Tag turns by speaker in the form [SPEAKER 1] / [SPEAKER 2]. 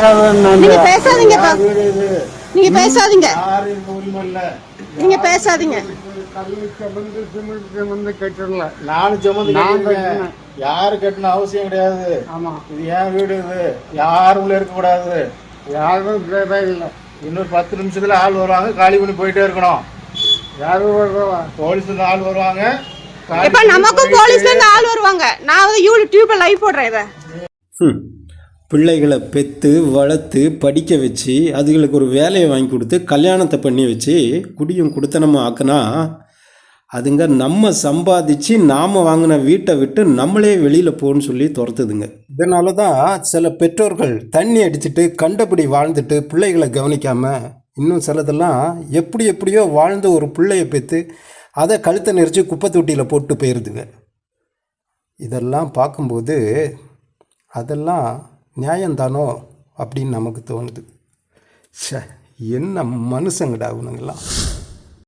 [SPEAKER 1] நீங்க
[SPEAKER 2] இது?
[SPEAKER 1] நீங்க பேசாதீங்க. நீங்க பேசாதீங்க.
[SPEAKER 2] யாரு கட்டணும் அவசியம் கிடையாது.
[SPEAKER 3] ஆமா.
[SPEAKER 2] இது ஏன் வீடு இது? யாரும் உள்ள இருக்க கூடாது
[SPEAKER 3] யாரும்
[SPEAKER 2] இன்னொரு பத்து நிமிஷத்துல ஆள் வருவாங்க. காலி பண்ணி போயிட்டே இருக்கணும்.
[SPEAKER 3] யாரும் வருவா
[SPEAKER 2] போலீஸ்ல ஆள் வருவாங்க.
[SPEAKER 1] இப்ப நமக்கும் போலீஸ்ல இருந்து ஆள் வருவாங்க. நான் வந்து யூடியூப்ல லைவ் போடுறேன் இதை.
[SPEAKER 4] பிள்ளைகளை பெற்று வளர்த்து படிக்க வச்சு அதுகளுக்கு ஒரு வேலையை வாங்கி கொடுத்து கல்யாணத்தை பண்ணி வச்சு குடியும் கொடுத்தனமா ஆக்குனா அதுங்க நம்ம சம்பாதிச்சு நாம் வாங்கின வீட்டை விட்டு நம்மளே வெளியில் போகணும்னு சொல்லி துரத்துதுங்க. இதனால தான் சில பெற்றோர்கள் தண்ணி அடிச்சுட்டு கண்டபடி வாழ்ந்துட்டு பிள்ளைகளை கவனிக்காமல் இன்னும் சிலதெல்லாம் எப்படி எப்படியோ வாழ்ந்து ஒரு பிள்ளையை பெற்று அதை கழுத்தை நெரிச்சு குப்பை தொட்டியில் போட்டு போயிடுதுங்க இதெல்லாம் பார்க்கும்போது அதெல்லாம் நியாயந்தானோ அப்படின்னு நமக்கு தோணுது. ச்சே என்ன மனுஷங்கடா அவனுங்கெல்லாம்